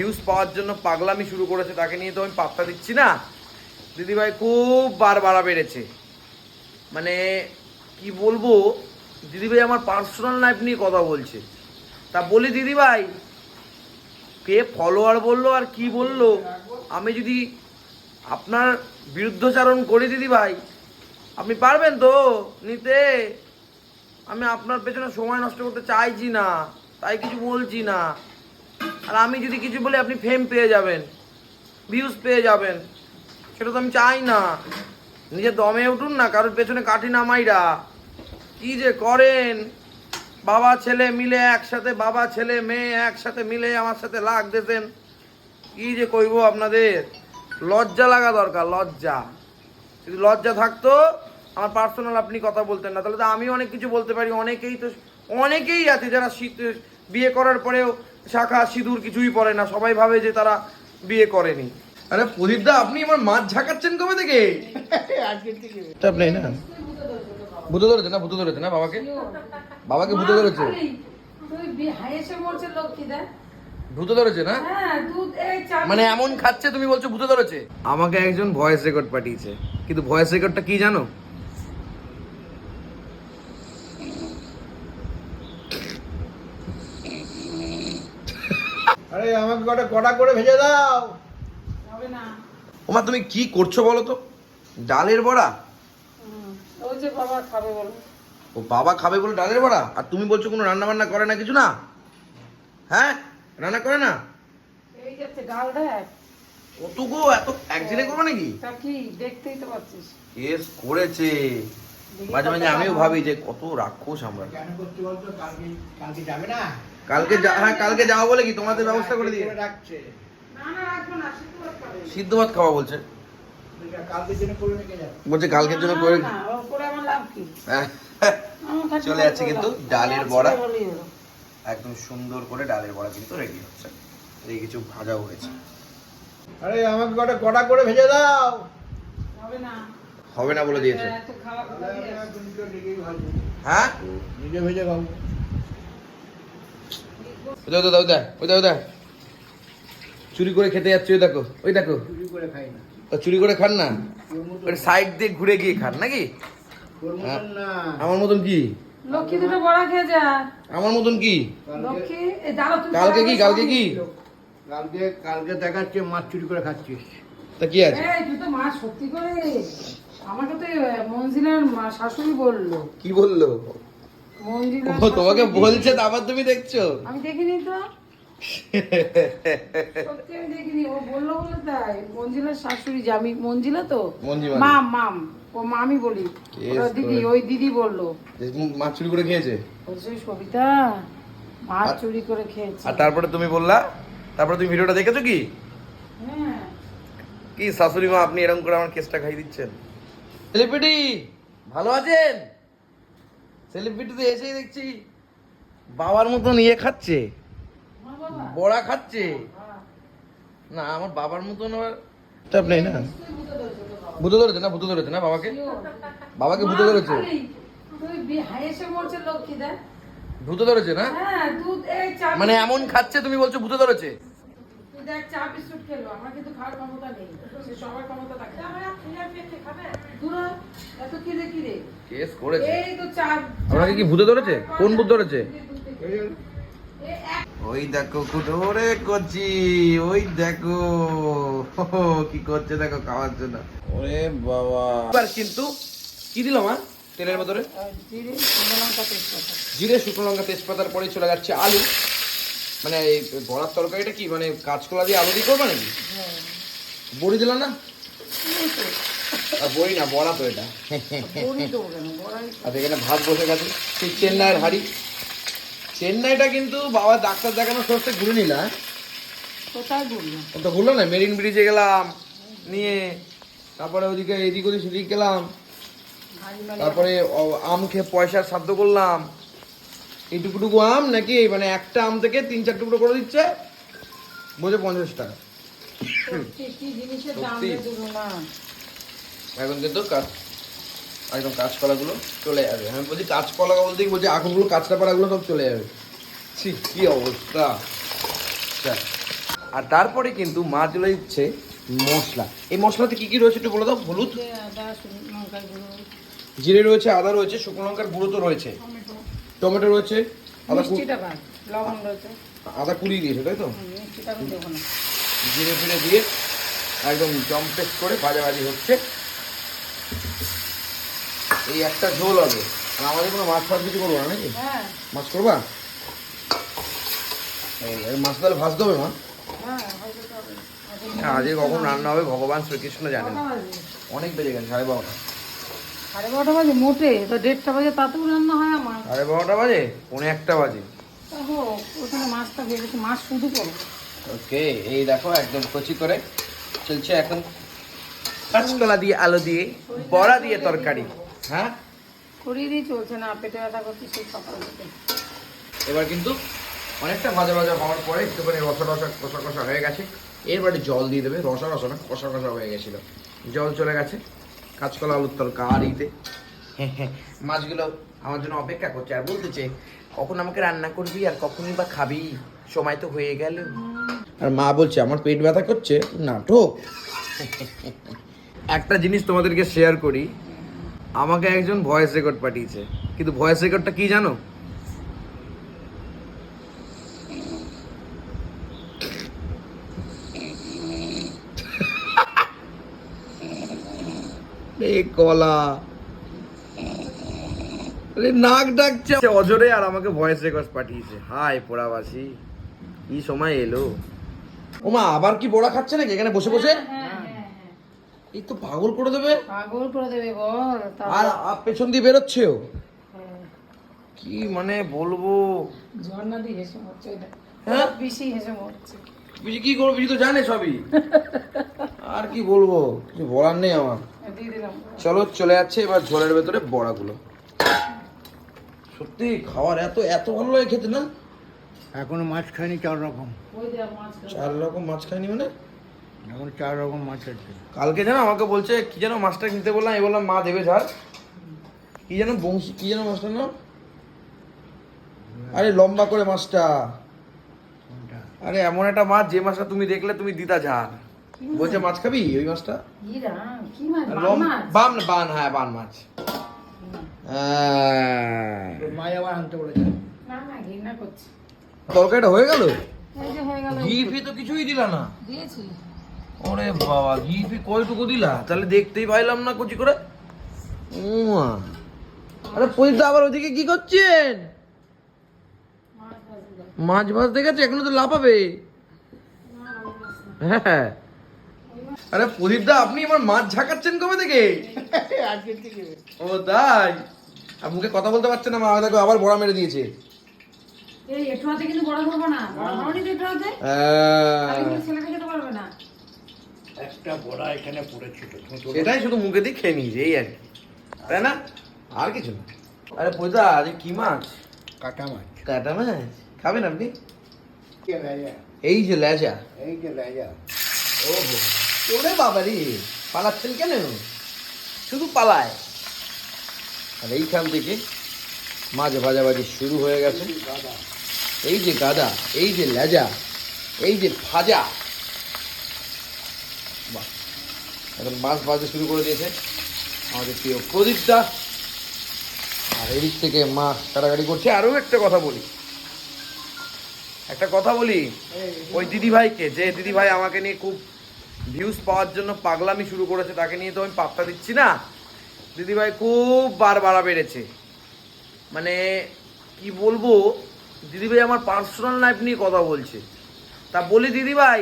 Views পাওয়ার জন্য পাগলামি শুরু করেছে, তাকে নিয়ে তো আমি পাত্তা দিচ্ছি না। দিদিভাই খুব বার বাড়া বেড়েছে। মানে কি বলব? দিদিভাই আমার পার্সোনাল লাইফ নিয়ে কথা বলছে। তা বলি দিদিভাই, কে ফলোয়ার বলল আর কি বলল? আমি যদি আপনার বিরুদ্ধচারণ করি দিদিভাই, আপনি পারবেন তো নিতে? আমি আপনার পেছনে সময় নষ্ট করতে চাইছি না, তাই কিছু বলছি না। আর আমি যদি কিছু বলি, আপনি ফেম পেয়ে যাবেন ভিউজ পেয়ে যাবেন। সেটা তো আমি চাই না। নিজে দমে উঠুন না, কারোর পেছনে কাঠি না। মাইরা কি যে করেন? বাবা, ছেলে মিলে একসাথে, বাবা, ছেলে, মেয়ে একসাথে মিলে আমার সাথে লাগ দিতেন। কি যে কইব আপনাদের? লজ্জা লাগা দরকার, লজ্জা। যদি লজ্জা থাকতো, আমার পার্সোনাল আপনি কথা বলতেন না। তাহলে তো আমি অনেক কিছু বলতে পারি। অনেকেই তো, অনেকেই আছে যারা শীত- বিয়ে করার পরেও শাখা সিঁদুর কিছুই পরে না। সবাই ভাবে যে তারা বিয়ে করেনি। আরে প্রদীপ দা আপনি আমার মাছ ঝাঁকাচ্ছেন কবে থেকে? চাপ নেই না ভূত ধরেছে না ভূত ধরেছে না বাবাকে? বাবাকে ভূত ধরেছে? ভূত ধরেছে না? হ্যাঁ দুধ এই চা মানে এমন খাচ্ছে তুমি বলছো ভূত ধরেছে? আমাকে একজন ভয়েস রেকর্ড পাঠিয়েছে। কিন্তু ভয়েস রেকর্ডটা কি জানো? আমাকে কটা কটা করে ভেজে দাও। হবে না। ওমা তুমি কি করছ বলো তো? ডালের বড়া? ওই যে বাবা খাবে বলো। ও বাবা খাবে বলে ডালের বড়া? আর তুমি বলছো কোনো রান্না বান্না করে না কিছু না? হ্যাঁ? রান্না করে না? এই যাচ্ছে ডাল দেখ। কতগো এত একদিনে করব নাকি? তা কি দেখতেই তো পাচ্ছিস। কেস করেছে। মাঝে মাঝে আমিও ভাবি যে কত রাক্ষস আমরা। কেন করতে বলতো? কালকে কালকে যাবে না? কালকে যা- হ্যাঁ কালকে যাও বলে কি? তোমাদের ব্যবস্থা করে দিয়ে? রাখছে। না না রাখব না সিদ্ধ ভাত খাওয়া বলছে। কালকের জন্য করে রেখে যাবে। বলছে কালকের জন্য করে না, না, ও করে আমার লাভ কি? হ্যাঁ, চলে যাচ্ছে কিন্তু ডালের বড়া। একদম সুন্দর করে ডালের বড়া কিন্তু রেডি হচ্ছে। এই কিছু ভাজাও হয়েছে। আরে আমাকে কটা কটা করে ভেজে দাও। হবে না। হবে না বলে দিয়েছে। হ্যাঁ? নিজে ভেজে খাব। ওই দেখো দাও দেখ ওই দেখো দেখ চুরি করে খেতে যাচ্ছে ওই দেখো ওই দেখো। চুরি করে খাই না। চুরি করে খান না? ওই সাইড দিয়ে ঘুরে গিয়ে খান নাকি? না। আমার মতন কি? লক্ষ্মী দুটো বড়া খেয়ে যা। আমার মতন কি? কালকে লক্ষ্মী কি কালকে কি? কালকে কালকে দেখাচ্ছে মাছ চুরি করে খাচ্ছিস তা কি আছে? এই তুই তো মা সত্যি করে আমাকে তো এ, মঞ্জিলার মা শাশুড়ি বলল। কি বলল? ও তোমাকে বলছে তারপর তুমি দেখছ? আমি দেখিনি তো। আমি দেখিনি। ও বলল বলে তাই। মঞ্জিলার শাশুড়ি যে আমি মঞ্জিলা তো? মাম মাম। ও মামি বলি। দিদি ওই দিদি বলল। মাছ চুরি করে খেয়েছে? বলছে ওই সবিতা মাছ চুরি করে খেয়েছে। আর তারপরে তুমি বললা তারপরে তুমি ভিডিওটা দেখেছ কি? হ্যাঁ। কি শাশুড়ি মা আপনি এরকম করে আমার কেসটা খাই দিচ্ছেন? সেলিব্রিটি ভালো আছেন? সেলিব্রিটি তো এসেই দেখছি। বাবার মতন ইয়ে খাচ্ছে। বড়া খাচ্ছে। না আমার বাবার মতন আবার চাপ নেই না। ভূত ধরেছে না ভূত ধরেছে না বাবাকে? বাবাকে ভূত ধরেছে? ভূত ধরেছে না? হ্যাঁ মানে এমন খাচ্ছে তুমি বলছো ভূত ধরেছে? দেখ চা খেলো আমার কিন্তু খাওয়ার ক্ষমতা নেই। সে সবার ক্ষমতা থাকে দূর হ, এত কি রে কি রে কেস করেছে। এই তো চা আপনাকে কি ভূতে ধরেছে? কোন ভূত ধরেছে? ওই দেখো কুটোরে করছি ওই দেখো। কি করছে দেখো খাওয়ার জন্য। ওরে বাবা। এবার কিন্তু কি দিল মা তেলের ভেতরে জিরে শুকনো লঙ্কা তেজপাতা। জিরে শুকনো লঙ্কা তেজপাতার পরে চলে যাচ্ছে আলু। মানে এই বড়ার তরকারিটা কি মানে কাঁচকলা দিয়ে আলু দিয়ে করবে নাকি? হ্যাঁ বড়ি দিলাম না? আর বড়ি না বড়া তো এটা। আর এখানে ভাত বসে গেছে। সেই চেন্নাইয়ের হাড়ি। চেন্নাইটা কিন্তু বাবা ডাক্তার দেখানো সরষে ঘুরে নিলা কোথায় বললাম তো ঘুরলো না মেরিন ব্রিজে গেলাম নিয়ে তারপরে ওদিকে এদিক ওদিক সেদিক গেলাম। তারপরে আম খেয়ে পয়সার সাধ্য করলাম। এইটুকুটুকু আম নাকি? মানে একটা আম থেকে তিন চার টুকরো করে দিচ্ছে। বোঝে পঞ্চাশ টাকা। এখন কিন্তু কাজ একদম কাঁচকলাগুলো চলে যাবে। আমি বলছি কাঁচকলা বলতে বলছি আখগুলো কাঁচটা পাড়াগুলো সব চলে যাবে। ছি কি অবস্থা। আর তারপরে কিন্তু মা চলে দিচ্ছে মশলা। এই মশলাতে কি কি রয়েছে একটু বলে দাও? হলুদ জিরে রয়েছে আদা রয়েছে শুকনো লঙ্কার গুঁড়ো তো রয়েছে। টমেটো রয়েছে আদা কু- মিষ্টিটা বাদ লবণ রয়েছে। আদা কুড়িয়ে দিয়েছে তাই তো? হুম, মিষ্টিটা আমি দেবো না। জিরে ফিরে দিয়ে একদম জম্পেস করে ভাজাভাজি হচ্ছে। এই একটা ঝোল হবে। আর আমাদের কোনো মাছ ফাছ কিছু করব না নাকি? হ্যাঁ। মাছ করবা? এই মাছ তাহলে ভাজতে হবে মা। হ্যাঁ আজকে কখন রান্না হবে? ভগবান শ্রীকৃষ্ণ জানেন। অনেক বেজে গেছে সাড়ে বারোটা। সাড়ে বারোটা বাজে? মোটে। তো দেড়টা বাজে তাতেও রান্না হয় আমার। সাড়ে বারোটা বাজে? পৌনে একটা বাজে। তা ওখানে মাছটা ভেবেছি মাছ শুধু করব ওকে এই দেখো একদম কচি করে চলছে এখন। কাঁচকলা দিয়ে আলু দিয়ে বড়া দিয়ে তরকারি। হ্যাঁ? করিয়ে দিয়ে চলছে না পেটে ব্যথা করছে সেই সকাল থেকে। এবার কিন্তু অনেকটা ভাজা ভাজা হওয়ার পরে একটুখানি রসা রসা কষা কষা হয়ে গেছে। এরবারে জল দিয়ে দেবে। রসা রসা না কষা কষা হয়ে গেছিল। জল চলে গেছে। কাঁচকলা আলুর তরকা হ্যাঁ হ্যাঁ মাছগুলো আমার জন্য অপেক্ষা করছে আর বলতেছে, কখন আমাকে রান্না করবি আর কখনই বা খাবি? সময় তো হয়ে গেল। আর মা বলছে, আমার পেট ব্যথা করছে নাটক একটা জিনিস তোমাদেরকে শেয়ার করি, আমাকে একজন ভয়েস রেকর্ড পাঠিয়েছে। কিন্তু ভয়েস রেকর্ডটা কি জানো? এ কলা। আরে নাক ডাকছে। অজরে আর আমাকে ভয়েস রেকর্ড পাঠিয়েছে। হাই পোড়াবাসী কি সময় এলো? ওমা আবার কি বড়া খাচ্ছে নাকি এখানে বসে বসে? হ্যাঁ হ্যাঁ হ্যাঁ এই তো পাগল করে দেবে। পাগল করে দেবে বল আর আর পেছন দিয়ে বেরোচ্ছেও। কি মানে বলব? ঝর্ণা দিয়ে হেসে মরছে হ্যাঁ? বেশি হেসে মরছে। বিজি কি করব বিজি তো জানে সবই। আর কি বলব? কিছু বলার নেই আমার। চলো চলে যাচ্ছে এবার ঝোলের ভেতরে বড়াগুলো। সত্যি খাবার এত এত ভালো লাগে খেতে না? এখনও মাছ খাইনি চার রকম। ওই দেখ মাছ চার রকম মাছ খাইনি মানে? এখন চার রকম মাছ আছে। কালকে যেন আমাকে বলছে কি যেন মাছটা কিনতে বললাম? এই বললাম মা দেবে ঝাল। কি যেন বংশী কি যেন মাছটার নাম? আরে লম্বা করে মাছটা। আরে এমন একটা মাছ যে মাছটা তুমি দেখলে তুমি দিতা ঝাল। বলছে মাছ? খাবি ওই মাছটা? বান বান হ্যাঁ বান মাছ। হ্যাঁ। তরকারিটা হয়ে গেল? হয়ে ঘি ফি তো কিছুই দিলা না। ওরে বাবা ঘি ফি কয়টুকু দিলা? তাহলে দেখতেই পাইলাম না কুচি করে। আরে পরিতা আবার ওদিকে কি করছেন? মাছ ভাজি দেখেছে এখনও তো লাফাবে। হ্যাঁ। আরে প্রদীপ দা আপনি আমার মাছ ঝাঁকাচ্ছেন কবে থেকে? আজকে থেকে। ও তাই? আর মুখে কথা বলতে পারছেন না মা দেখো আবার বড়া মেরে দিয়েছে। এই একটু কিন্তু বড় করব না। বড় খাওনি তো একটু হাতে আহ, তাহলে কিন্তু ছেলেটা খেতে পারবে না। একটা বড়া এখানে পড়েছিল সেটাই শুধু মুখে দিয়ে খেয়ে নিয়েছে এই আর কি। তাই না? আর কিছু না। আরে আজ কি মাছ? কাটা মাছ। কাটা মাছ? খাবেন আপনি? এই যে লেজা। এই যে রাজা ও ওরে বাবা রে পালাচ্ছেন কেন? শুধু পালায়। আর এইখান থেকে মাছ ভাজাভাজি শুরু হয়ে গেছে। এই যে গাদা এই যে লেজা এই যে ভাজা। বাহ এখন মাছ ভাজতে শুরু করে দিয়েছে আমাদের প্রিয় প্রদীপটা আর এদিক থেকে মাছ কাটাকাটি করছে। আরও একটা কথা বলি। একটা কথা বলি ওই দিদিভাইকে যে দিদিভাই আমাকে নিয়ে খুব ভিউজ পাওয়ার জন্য পাগলামি শুরু করেছে, তাকে নিয়ে তো আমি পাত্তা দিচ্ছি না। দিদিভাই খুব বার বাড়া বেড়েছে। মানে কি বলব? দিদিভাই আমার পার্সোনাল লাইফ নিয়ে কথা বলছে। তা বলি দিদিভাই,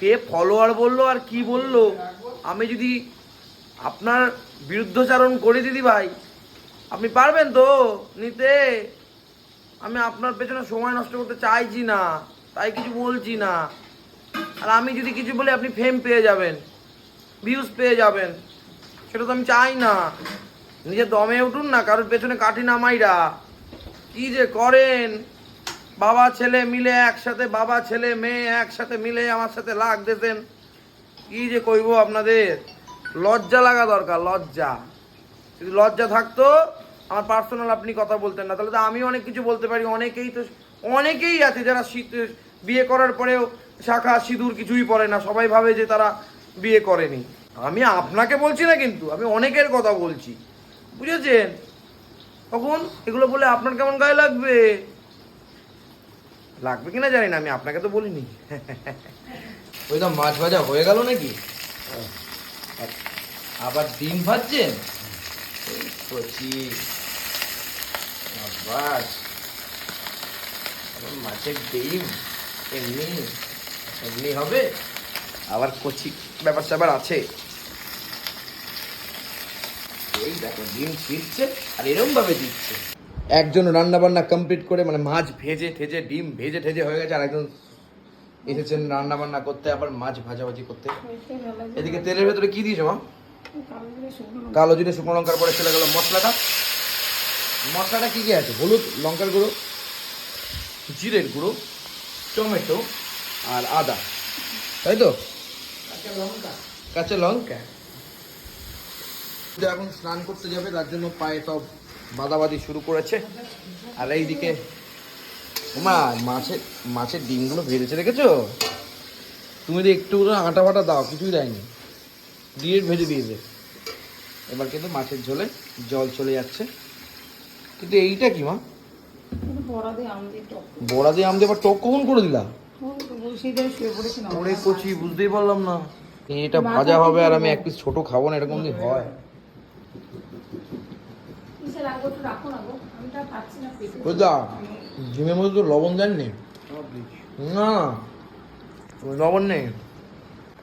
কে ফলোয়ার বলল আর কি বলল? আমি যদি আপনার বিরুদ্ধচারণ করি দিদিভাই, আপনি পারবেন তো নিতে? আমি আপনার পেছনে সময় নষ্ট করতে চাইছি না, তাই কিছু বলছি না। আর আমি যদি কিছু বলি, আপনি ফেম পেয়ে যাবেন ভিউজ পেয়ে যাবেন। সেটা তো আমি চাই না। নিজে দমে উঠুন না, কারোর পেছনে কাঠি না। মাইরা কি যে করেন? বাবা, ছেলে মিলে একসাথে, বাবা, ছেলে, মেয়ে একসাথে মিলে আমার সাথে লাগ দিতেন। কি যে কইব আপনাদের? লজ্জা লাগা দরকার, লজ্জা। যদি লজ্জা থাকতো, আমার পার্সোনাল আপনি কথা বলতেন না। তাহলে তো আমি অনেক কিছু বলতে পারি। অনেকেই তো, অনেকেই আছে যারা বিয়ে করার পরেও শাখা সিঁদুর কিছুই পরে না, সবাই ভাবে যে তারা বিয়ে করেনি। আমি আপনাকে বলছি না কিন্তু, আমি অনেকের কথা বলছি। বুঝেছেন? তখন এগুলো বলে আপনার কেমন গায়ে লাগবে? লাগবে কিনা জানি না, আমি আপনাকে তো বলিনি। ওই তো মাছ ভাজা হয়ে গেল নাকি? আবার ডিম ভাজছেন? মাছের ডিম, এমনি। এমনি হবে। আবার কচি ব্যাপার স্যাপার আছে। এই দেখো, ডিম ছিটছে আর এরম ভাবে দিচ্ছে। একজন রান্না বান্না কমপ্লিট করে মানে মাছ ভেজে ঠেজে, ডিম ভেজে ঠেজে হয়ে গেছে আর একজন এসেছেন রান্না বান্না করতে, আবার মাছ ভাজাভাজি করতে। এদিকে তেলের ভেতরে কি দিয়েছ, মা? কালো জিরে, শুকনো লঙ্কার পরে চলে গেল মশলাটা। মশলাটা কি কি আছে? হলুদ, লঙ্কার গুঁড়ো, জিরের গুঁড়ো, টমেটো আর আদা। তাই তো? কাঁচা লঙ্কা। এখন স্নান করতে যাবে তার জন্য পায়ে সব বাদাবাদি শুরু করেছে। আর এইদিকে মা মাছের মাছের ডিমগুলো ভেজেছে রেখেছো তুমি তো একটু আটা ফাটা দাও কিছুই দেয়নি। দিয়ে ভেজে দিয়েছে। এবার কিন্তু মাছের ঝোলে জল চলে যাচ্ছে। কিন্তু এইটা কি মা? বড়া দিয়ে আম দিয়ে টক। বড়া দিয়ে আম দিয়ে আবার টক কখন করে দিলা? ওরে কচি বুঝতেই পারলাম না। এটা ভাজা হবে আর আমি এক পিস ছোট খাব না এরকম যদি হয়। কিসে রাখব একটু রাখো না গো আমি তো আর পাচ্ছি না পেটে। বুঝলা ডিমের মধ্যে তো লবণ দেননি? না লবণ নেই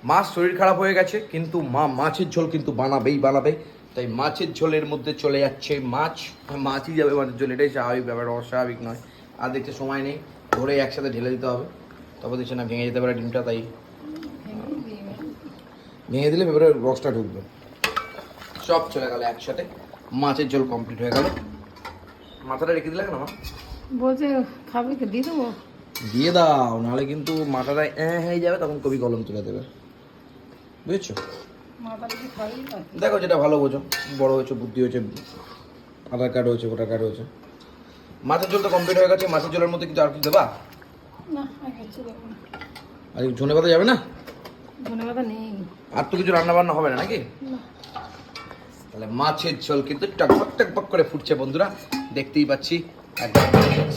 মাছ শরীর খারাপ হয়ে গেছে কিন্তু মা মাছের ঝোল কিন্তু বানাবেই বানাবে। তাই মাছের ঝোলের মধ্যে চলে যাচ্ছে মাছ। মাছই যাবে মাছের ঝোল এটাই স্বাভাবিক ব্যাপার অস্বাভাবিক নয়। আর দেখতে সময় নেই ধরে একসাথে ঢেলে দিতে হবে। তবে দেখছে না ভেঙে যেতে পারে ডিমটা তাই ভেঙে দিলে ভেতরে রসটা ঢুকবে। সব চলে গেল একসাথে মাছের জল কমপ্লিট হয়ে গেল। মাথাটা রেখে দিলে কেন মা? বলছে খাবি তো দিয়ে দেবো? দিয়ে দাও নাহলে কিন্তু মাথাটা হ্যাঁ হয়ে যাবে তখন কবি কলম তুলে দেবে। বুঝেছ? দেখো যেটা ভালো বোঝো বড় হয়েছে বুদ্ধি হয়েছে আধার কার্ড হয়েছে ভোটার কার্ড হয়েছে। মাছের ঝোল তো কমপ্লিট হয়ে গেছে মাছের জলের মধ্যে কিছু আর কিছু দেবা? না আর কিচ্ছু দেবো না। আর ঝোনে পাতা যাবে না? ধনে পাতা নেই। আর তো কিছু রান্না বান্না হবে না নাকি? তাহলে মাছের ঝোল কিন্তু টকবক টকবক করে ফুটছে বন্ধুরা। দেখতেই পাচ্ছি।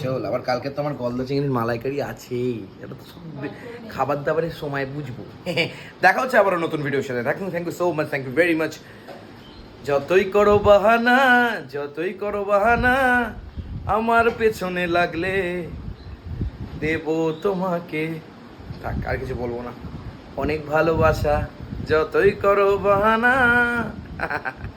ঝোল। আবার কালকে তো আমার গলদা চিংড়ির মালাইকারি আছেই। এটা তো খাবার দাবারের সময় বুঝব। দেখা হচ্ছে আবার নতুন ভিডিওর সাথে। Thank you thank you so much thank you very much যতই করো বাহানা যতই করো বাহানা আমার পেছনে লাগলে দেব তোমাকে। থাক আর কিছু বলব না। অনেক ভালোবাসা যতই করো বাহানা।